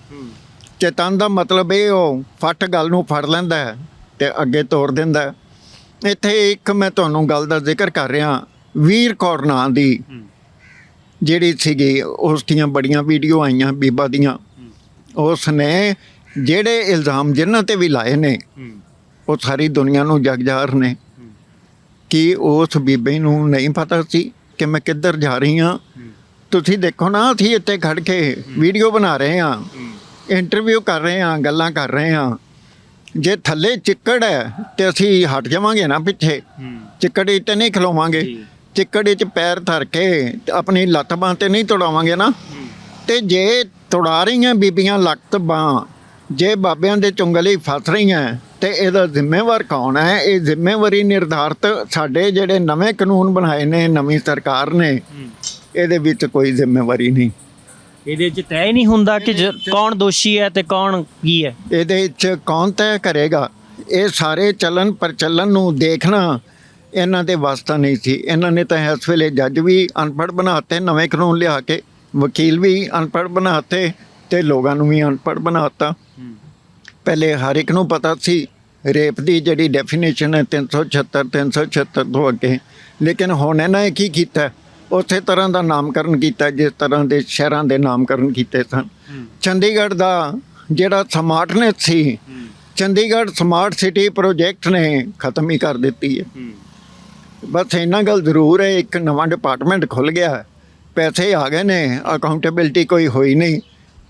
ਚੇਤਨ ਦਾ ਮਤਲਬ ਇਹ ਉਹ ਫੱਟ ਗੱਲ ਨੂੰ ਫੜ ਲੈਂਦਾ ਹੈ ਤੇ ਅੱਗੇ ਤੋਰ ਦਿੰਦਾ। ਇੱਥੇ ਇੱਕ ਮੈਂ ਤੁਹਾਨੂੰ ਗੱਲ ਦਾ ਜ਼ਿਕਰ ਕਰ ਰਿਹਾ ਵੀਰ ਕੌਰ ਨਾਂ ਦੀ ਜਿਹੜੀ ਸੀਗੀ ਉਸ ਦੀਆਂ ਬੜੀਆਂ ਵੀਡੀਓ ਆਈਆਂ ਬੀਬਾ ਦੀਆਂ। ਉਸ ਨੇ ਜਿਹੜੇ ਇਲਜ਼ਾਮ ਜਿਨ੍ਹਾਂ ਤੇ ਵੀ ਲਾਏ ਨੇ ਉਹ ਸਾਰੀ ਦੁਨੀਆ ਨੂੰ ਜਗਜਾਰ ਨੇ। ਕਿ ਉਸ ਬੀਬੀ ਨੂੰ ਨਹੀਂ ਪਤਾ ਸੀ? ਕਿ ਮੈਂ ਕਿੱਧਰ ਜਾ ਰਹੀ ਹਾਂ। ਤੁਸੀਂ ਦੇਖੋ ਨਾ ਅਸੀਂ ਇੱਥੇ ਖੜ ਕੇ ਵੀਡੀਓ ਬਣਾ ਰਹੇ ਹਾਂ ਇੰਟਰਵਿਊ ਕਰ ਰਹੇ ਹਾਂ ਗੱਲਾਂ ਕਰ ਰਹੇ ਹਾਂ। ਜੇ ਥੱਲੇ ਚਿੱਕੜ ਹੈ ਤੇ ਅਸੀਂ ਹਟ ਜਾਵਾਂਗੇ ਨਾ ਪਿੱਛੇ। ਚਿੱਕੜ ਤੇ ਨਹੀਂ ਖਲੋਵਾਂਗੇ। ਚਿੱਕੜ ਵਿੱਚ ਪੈਰ ਧਰ ਕੇ ਆਪਣੀ ਲੱਤ ਬਾਂਹ ਤੇ ਨਹੀਂ ਤੋੜਾਵਾਂਗੇ ਨਾ। ਤੇ ਜੇ ਤੋੜਾ ਰਹੀਆਂ ਬੀਬੀਆਂ ਲੱਤ ਬਾਂਹ ਜੇ ਬਾਬਿਆਂ ਦੇ ਚੁੰਗਲ ਫਸ ਰਹੀਆਂ ਤੇ ਇਹਦਾ ਜ਼ਿੰਮੇਵਾਰ ਕੌਣ ਹੈ? ਇਹ ਜ਼ਿੰਮੇਵਾਰੀ ਨਿਰਧਾਰਤ ਸਾਡੇ ਜਿਹੜੇ ਨਵੇਂ ਕਾਨੂੰਨ ਬਣਾਏ ਨੇ ਨਵੀਂ ਸਰਕਾਰ ਨੇ ਇਹਦੇ ਵਿੱਚ ਕੋਈ ਜ਼ਿੰਮੇਵਾਰੀ ਨਹੀਂ। ਇਹਦੇ 'ਚ ਤੈਅ ਨਹੀਂ ਹੁੰਦਾ ਕਿ ਕੌਣ ਦੋਸ਼ੀ ਹੈ ਤੇ ਕੌਣ ਕੀ ਹੈ। ਇਹਦੇ ਵਿੱਚ ਕੌਣ ਤੈਅ ਕਰੇਗਾ? ਇਹ ਸਾਰੇ ਚੱਲਣ ਪ੍ਰਚਲਨ ਨੂੰ ਦੇਖਣਾ ਇਹਨਾਂ ਦੇ ਵਾਸਤਾ ਨਹੀਂ ਸੀ। ਇਹਨਾਂ ਨੇ ਤਾਂ ਇਸ ਵੇਲੇ ਜੱਜ ਵੀ ਅਨਪੜ੍ਹ ਬਣਾਤੇ ਨਵੇਂ ਕਾਨੂੰਨ ਲਿਆ ਕੇ ਵਕੀਲ ਵੀ ਅਨਪੜ੍ਹ ਬਣਾਤੇ ਤੇ ਲੋਕਾਂ ਨੂੰ ਵੀ ਅਨਪੜ੍ਹ ਬਣਾਤਾ। ਪਹਿਲੇ ਹਰ ਇੱਕ ਨੂੰ ਪਤਾ ਸੀ ਰੇਪ ਦੀ ਜਿਹੜੀ ਡੈਫੀਨੇਸ਼ਨ ਹੈ 376 376 ਤੋਂ ਅੱਗੇ। ਲੇਕਿਨ ਹੁਣ ਇਹਨਾਂ ਨੇ ਕੀ ਕੀਤਾ? ਉਸੇ ਤਰ੍ਹਾਂ ਦਾ ਨਾਮਕਰਨ ਕੀਤਾ ਜਿਸ ਤਰ੍ਹਾਂ ਦੇ ਸ਼ਹਿਰਾਂ ਦੇ ਨਾਮਕਰਨ ਕੀਤੇ ਸਨ। ਚੰਡੀਗੜ੍ਹ ਦਾ ਜਿਹੜਾ ਸਮਾਰਟਨੈਸ ਸੀ ਚੰਡੀਗੜ੍ਹ ਸਮਾਰਟ ਸਿਟੀ ਪ੍ਰੋਜੈਕਟ ਨੇ ਖਤਮ ਹੀ ਕਰ ਦਿੱਤੀ ਹੈ। ਬਸ ਇੰਨਾ ਗੱਲ ਜ਼ਰੂਰ ਹੈ ਇੱਕ ਨਵਾਂ ਡਿਪਾਰਟਮੈਂਟ ਖੁੱਲ ਗਿਆ ਪੈਸੇ ਆ ਗਏ ਨੇ ਅਕਾਊਂਟੇਬਿਲਟੀ ਕੋਈ ਹੋਈ ਨਹੀਂ।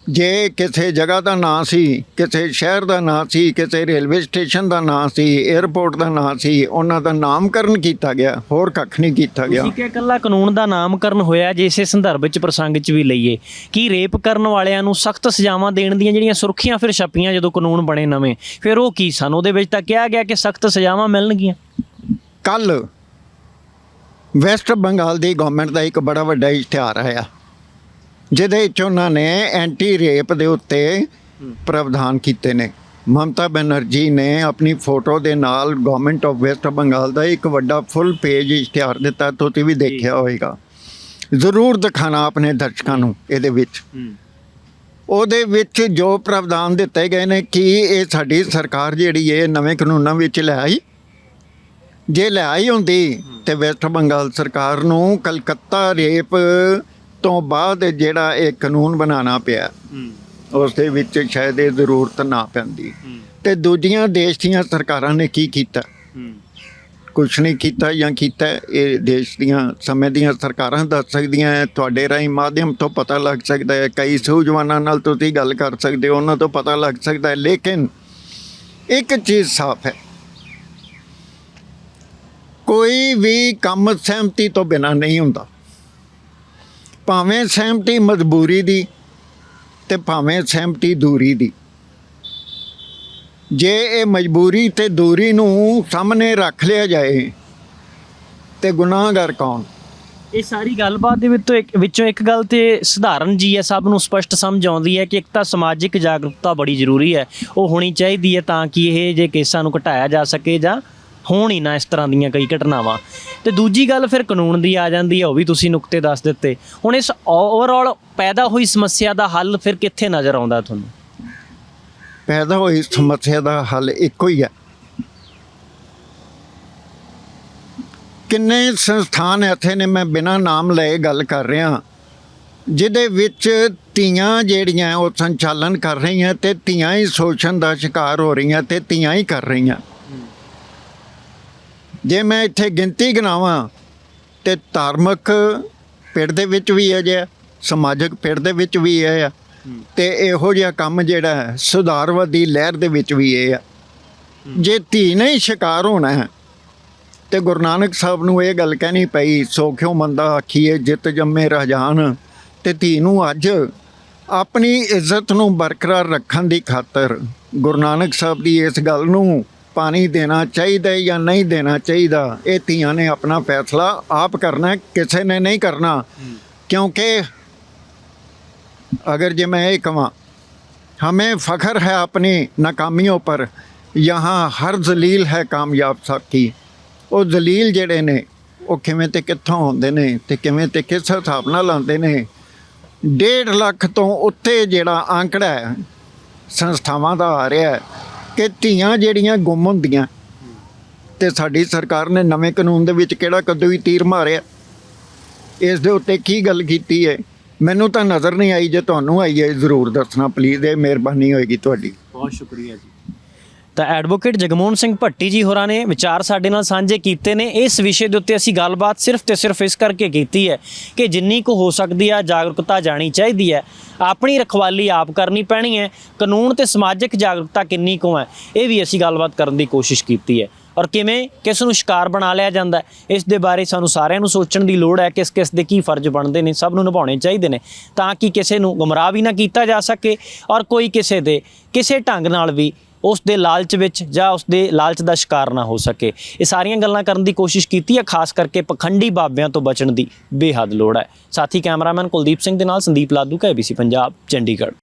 ਜੇ ਕਿਸੇ ਜਗ੍ਹਾ ਦਾ ਨਾਂ ਸੀ ਕਿਸੇ ਸ਼ਹਿਰ ਦਾ ਨਾਂ ਸੀ ਕਿਸੇ ਰੇਲਵੇ ਸਟੇਸ਼ਨ ਦਾ ਨਾਂ ਸੀ 에ਅਰਪੋਰਟ ਦਾ ਨਾਂ ਸੀ ਉਹਨਾਂ ਦਾ ਨਾਮਕਰਨ ਕੀਤਾ ਗਿਆ ਹੋਰ ਕੱਖ ਨਹੀਂ ਕੀਤਾ ਗਿਆ। ਤੁਸੀਂ ਕਿ ਇਕੱਲਾ ਕਾਨੂੰਨ ਦਾ ਨਾਮਕਰਨ ਹੋਇਆ ਜੇ ਇਸੇ ਸੰਦਰਭ ਵਿੱਚ ਪ੍ਰਸੰਗ 'ਚ ਵੀ ਲਈਏ ਕਿ ਰੇਪ ਕਰਨ ਵਾਲਿਆਂ ਨੂੰ ਸਖਤ ਸਜ਼ਾਵਾਂ ਦੇਣ ਦੀਆਂ ਜਿਹੜੀਆਂ ਸੁਰਖੀਆਂ ਫਿਰ ਛਪੀਆਂ ਜਦੋਂ ਕਾਨੂੰਨ ਬਣੇ ਨਵੇਂ ਫਿਰ ਉਹ ਕੀ ਸਨ? ਉਹਦੇ ਵਿੱਚ ਤਾਂ ਕਿਹਾ ਗਿਆ ਕਿ ਸਖਤ ਸਜ਼ਾਵਾਂ ਮਿਲਣਗੀਆਂ। ਕੱਲ ਵੈਸਟ ਬੰਗਾਲ ਦੀ ਗਵਰਨਮੈਂਟ ਦਾ ਇੱਕ ਬੜਾ ਵੱਡਾ ਇਸ਼ਤਿਹਾਰ ਆਇਆ। ਜਿਹਦੇ ਵਿੱਚ ਉਹਨਾਂ ਨੇ ਐਂਟੀ ਰੇਪ ਦੇ ਉੱਤੇ ਪ੍ਰਾਵਧਾਨ ਕੀਤੇ ਨੇ। ਮਮਤਾ ਬੈਨਰਜੀ ਨੇ ਆਪਣੀ ਫੋਟੋ ਦੇ ਨਾਲ ਗਵਰਨਮੈਂਟ ਆਫ ਵੈਸਟ ਬੰਗਾਲ ਦਾ ਇੱਕ ਵੱਡਾ ਫੁੱਲ ਪੇਜ ਇਸ਼ਤਿਹਾਰ ਦਿੱਤਾ ਤੁਸੀਂ ਵੀ ਦੇਖਿਆ ਹੋਵੇਗਾ। ਜ਼ਰੂਰ ਦਿਖਾਣਾ ਆਪਣੇ ਦਰਸ਼ਕਾਂ ਨੂੰ ਇਹਦੇ ਵਿੱਚ। ਉਹਦੇ ਵਿੱਚ ਜੋ ਪ੍ਰਾਵਧਾਨ ਦਿੱਤੇ ਗਏ ਨੇ ਕਿ ਇਹ ਸਾਡੀ ਸਰਕਾਰ ਜਿਹੜੀ ਹੈ ਨਵੇਂ ਕਾਨੂੰਨਾਂ ਵਿੱਚ ਲੈ ਆਈ? ਜੇ ਲੈ ਆਈ ਹੁੰਦੀ ਤੇ ਵੈਸਟ ਬੰਗਾਲ ਸਰਕਾਰ ਨੂੰ ਕਲਕੱਤਾ ਰੇਪ ਤੋਂ ਬਾਅਦ ਜਿਹੜਾ ਇਹ ਕਾਨੂੰਨ ਬਣਾਉਣਾ ਪਿਆ ਉਸ ਦੇ ਵਿੱਚ ਸ਼ਾਇਦ ਇਹ ਜ਼ਰੂਰਤ ਨਾ ਪੈਂਦੀ। ਤੇ ਦੂਜੀਆਂ ਦੇਸ਼ ਦੀਆਂ ਸਰਕਾਰਾਂ ਨੇ ਕੀ ਕੀਤਾ? ਕੁਛ ਨਹੀਂ ਕੀਤਾ ਜਾਂ ਕੀਤਾ ਇਹ ਦੇਸ਼ ਦੀਆਂ ਸਮੇਂ ਦੀਆਂ ਸਰਕਾਰਾਂ ਦੱਸ ਸਕਦੀਆਂ ਤੁਹਾਡੇ ਰਾਹੀਂ ਮਾਧਿਅਮ ਤੋਂ ਪਤਾ ਲੱਗ ਸਕਦਾ ਹੈ ਕਈ ਸੂਝਵਾਨਾਂ ਨਾਲ ਤੁਸੀਂ ਗੱਲ ਕਰ ਸਕਦੇ ਹੋ ਉਹਨਾਂ ਤੋਂ ਪਤਾ ਲੱਗ ਸਕਦਾ ਹੈ ਲੇਕਿਨ ਇੱਕ ਚੀਜ਼ ਸਾਫ਼ ਹੈ। ਕੋਈ ਵੀ ਕੰਮ ਸਹਿਮਤੀ ਤੋਂ ਬਿਨਾ ਨਹੀਂ ਹੁੰਦਾ। ਭਾਵੇਂ ਸਹਿਮਤੀ ਮਜਬੂਰੀ ਦੀ ਤੇ ਭਾਵੇਂ ਸਹਿਮਤੀ ਦੂਰੀ ਦੀ। ਜੇ ਇਹ ਮਜਬੂਰੀ ਤੇ ਦੂਰੀ ਨੂੰ ਸਾਹਮਣੇ ਰੱਖ ਲਿਆ ਜਾਏ, ਤੇ ਗੁਨਾਹਗਰ ਕੌਣ? ਇਹ ਸਾਰੀ ਗੱਲਬਾਤ ਦੇ ਵਿੱਚੋਂ ਇੱਕ ਵਿੱਚੋਂ ਇੱਕ ਗੱਲ ਤੇ ਸਧਾਰਨ ਜੀ ਹੈ, ਸਭ ਨੂੰ ਸਪਸ਼ਟ ਸਮਝ ਆਉਂਦੀ ਹੈ ਕਿ ਇੱਕ ਤਾਂ ਸਮਾਜਿਕ ਜਾਗਰੂਕਤਾ ਬੜੀ ਜ਼ਰੂਰੀ ਹੈ। ਉਹ ਹੋਣੀ ਚਾਹੀਦੀ ਹੈ ਤਾਂ ਕਿ ਇਹ ਜੇ ਕੇਸਾਂ ਨੂੰ ਘਟਾਇਆ ਜਾ ਸਕੇ ਜਾਂ ਹੋਣ ਹੀ ਨਾ ਇਸ ਤਰ੍ਹਾਂ ਦੀਆਂ ਕਈ ਘਟਨਾਵਾਂ। ਤੇ ਦੂਜੀ ਗੱਲ ਫਿਰ ਕਾਨੂੰਨ ਦੀ ਆ ਜਾਂਦੀ ਹੈ, ਉਹ ਵੀ ਤੁਸੀਂ ਨੁਕਤੇ ਦੱਸ ਦਿੱਤੇ। ਹੁਣ ਇਸ ਓਵਰਆਲ ਪੈਦਾ ਹੋਈ ਸਮੱਸਿਆ ਦਾ ਹੱਲ ਫਿਰ ਕਿੱਥੇ ਨਜ਼ਰ ਆਉਂਦਾ ਤੁਹਾਨੂੰ? ਪੈਦਾ ਹੋਈ ਸਮੱਸਿਆ ਦਾ ਹੱਲ ਇੱਕੋ ਹੀ ਹੈ। ਕਿੰਨੇ ਸੰਸਥਾਨ ਇੱਥੇ ਨੇ, ਮੈਂ ਬਿਨਾਂ ਨਾਮ ਲਏ ਗੱਲ ਕਰ ਰਿਹਾ। ਜਿਹਦੇ ਵਿੱਚ ਧੀਆਂ ਜਿਹੜੀਆਂ ਉਹ ਸੰਚਾਲਨ ਕਰ ਰਹੀਆਂ ਤੇ ਧੀਆਂ ਹੀ ਸ਼ੋਸ਼ਣ ਦਾ ਸ਼ਿਕਾਰ ਹੋ ਰਹੀਆਂ ਤੇ ਧੀਆਂ ਹੀ ਕਰ ਰਹੀਆਂ। ਜੇ ਮੈਂ ਇੱਥੇ ਗਿਣਤੀ ਗਿਣਾਵਾਂ ਤੇ ਧਾਰਮਿਕ ਪਿੰਡ ਦੇ ਵਿੱਚ ਵੀ ਹੈ ਜੇ ਸਮਾਜਿਕ ਪਿੰਡ ਦੇ ਵਿੱਚ ਵੀ ਇਹ ਆ। ਤੇ ਇਹੋ ਜਿਹਾ ਕੰਮ ਜਿਹੜਾ ਹੈ ਸੁਧਾਰਵਾਦੀ ਲਹਿਰ ਦੇ ਵਿੱਚ ਵੀ ਇਹ ਆ। ਜੇ ਧੀ ਨਹੀਂ ਸ਼ਿਕਾਰ ਹੋਣਾ ਹੈ ਤੇ ਗੁਰੂ ਨਾਨਕ ਸਾਹਿਬ ਨੂੰ ਇਹ ਗੱਲ ਕਹਿਣੀ ਪਈ ਸੋਖਿਓ ਮੰਦਾ ਆਖੀਏ ਜਿਤ ਜੰਮੇ ਰਾਜਾਨ ਤੇ ਧੀ ਨੂੰ ਅੱਜ ਆਪਣੀ ਇੱਜ਼ਤ ਨੂੰ ਬਰਕਰਾਰ ਰੱਖਣ ਦੀ ਖਾਤਰ ਗੁਰੂ ਨਾਨਕ ਸਾਹਿਬ ਦੀ ਇਸ ਗੱਲ ਨੂੰ ਪਾਣੀ ਦੇਣਾ ਚਾਹੀਦਾ ਜਾਂ ਨਹੀਂ ਦੇਣਾ ਚਾਹੀਦਾ, ਇਹ ਧੀਆਂ ਨੇ ਆਪਣਾ ਫੈਸਲਾ ਆਪ ਕਰਨਾ ਕਿਸੇ ਨੇ ਨਹੀਂ ਕਰਨਾ। ਕਿਉਂਕਿ ਅਗਰ ਜੇ ਮੈਂ ਇਹ ਕਹਾਂ ਹਮੇ ਫਖਰ ਹੈ ਆਪਣੀ ਨਾਕਾਮੀਆਂ पर यहाँ हर जलील है कामयाब साहब की ਉਹ ਜ਼ਲੀਲ ਜਿਹੜੇ ਨੇ, ਉਹ ਕਿਵੇਂ ਤੇ ਕਿੱਥੋਂ ਆਉਂਦੇ ਨੇ ਤੇ ਕਿਵੇਂ ਤੇ ਕਿਸ ਹਿਸਾਬ ਨਾਲ ਲਾਉਂਦੇ ਨੇ, ਡੇਢ ਲੱਖ ਤੋਂ ਉੱਤੇ ਜਿਹੜਾ ਆંકੜਾ ਸੰਸਥਾਵਾਂ ਦਾ ਆ ਰਿਹਾ ਹੈ ਕਿ ਧੀਆਂ ਜਿਹੜੀਆਂ ਗੁੰਮ ਹੁੰਦੀਆਂ, ਤੇ ਸਾਡੀ ਸਰਕਾਰ ਨੇ ਨਵੇਂ ਕਾਨੂੰਨ ਦੇ ਵਿੱਚ ਕਿਹੜਾ ਕਦੋਂ ਵੀ ਤੀਰ ਮਾਰਿਆ। ਇਸ ਦੇ ਉੱਤੇ ਕੀ ਗੱਲ ਕੀਤੀ ਹੈ? ਮੈਨੂੰ ਤਾਂ ਨਜ਼ਰ ਨਹੀਂ ਆਈ ਜੇ ਤੁਹਾਨੂੰ ਆਈ ਹੈ, ਜ਼ਰੂਰ ਦੱਸਣਾ ਪਲੀਜ਼ ਇਹ ਮਿਹਰਬਾਨੀ ਹੋਏਗੀ ਤੁਹਾਡੀ। ਬਹੁਤ ਸ਼ੁਕਰੀਆ ਜੀ। ਤਾਂ ਐਡਵੋਕੇਟ ਜਗਮੋਹਨ ਸਿੰਘ ਭੱਟੀ ਜੀ ਹੋਰਾਂ ਨੇ ਵਿਚਾਰ ਸਾਡੇ ਨਾਲ ਸਾਂਝੇ ਕੀਤੇ ਨੇ। ਇਸ ਵਿਸ਼ੇ ਦੇ ਉੱਤੇ ਅਸੀਂ ਗੱਲਬਾਤ ਸਿਰਫ ਤੇ ਸਿਰਫ ਇਸ ਕਰਕੇ ਕੀਤੀ ਹੈ ਕਿ ਜਿੰਨੀ ਕੁ ਹੋ ਸਕਦੀ ਆ ਜਾਗਰੂਕਤਾ ਜਾਣੀ ਚਾਹੀਦੀ ਹੈ। ਆਪਣੀ ਰਖਵਾਲੀ ਆਪ ਕਰਨੀ ਪੈਣੀ ਹੈ। ਕਾਨੂੰਨ ਤੇ ਸਮਾਜਿਕ ਜਾਗਰੂਕਤਾ ਕਿੰਨੀ ਕੁ ਹੈ, ਇਹ ਵੀ ਅਸੀਂ ਗੱਲਬਾਤ ਕਰਨ ਦੀ ਕੋਸ਼ਿਸ਼ ਕੀਤੀ ਹੈ। ਔਰ ਕਿਵੇਂ ਕਿਸ ਨੂੰ ਸ਼ਿਕਾਰ ਬਣਾ ਲਿਆ ਜਾਂਦਾ ਇਸ ਦੇ ਬਾਰੇ ਸਾਨੂੰ ਸਾਰਿਆਂ ਨੂੰ ਸੋਚਣ ਦੀ ਲੋੜ ਹੈ ਕਿਸ ਕਿਸ ਦੇ ਕੀ ਫਰਜ਼ ਬਣਦੇ ਨੇ, ਸਭ ਨੂੰ ਨਿਭਾਉਣੇ ਚਾਹੀਦੇ ਨੇ ਤਾਂ ਕਿ ਕਿਸੇ ਨੂੰ ਗੁੰਮਰਾਹ ਵੀ ਨਾ ਕੀਤਾ ਜਾ ਸਕੇ। ਔਰ ਕੋਈ ਕਿਸੇ ਦੇ ਕਿਸੇ ਢੰਗ ਨਾਲ ਵੀ ਉਸ ਦੇ ਲਾਲਚ ਵਿੱਚ ਜਾਂ ਉਸ ਦੇ ਲਾਲਚ ਦਾ ਸ਼ਿਕਾਰ ਨਾ ਹੋ ਸਕੇ। ਇਹ ਸਾਰੀਆਂ ਗੱਲਾਂ ਕਰਨ ਦੀ ਕੋਸ਼ਿਸ਼ ਕੀਤੀ ਹੈ, ਖਾਸ ਕਰਕੇ ਪਖੰਡੀ ਬਾਬਿਆਂ ਤੋਂ ਬਚਣ ਦੀ ਬੇਹੱਦ ਲੋੜ ਹੈ। ਸਾਥੀ ਕੈਮਰਾਮੈਨ ਕੁਲਦੀਪ ਸਿੰਘ ਦੇ ਨਾਲ ਸੰਦੀਪ ਲਾਦੂ ਕਾ ABC ਪੰਜਾਬ, ਚੰਡੀਗੜ੍ਹ।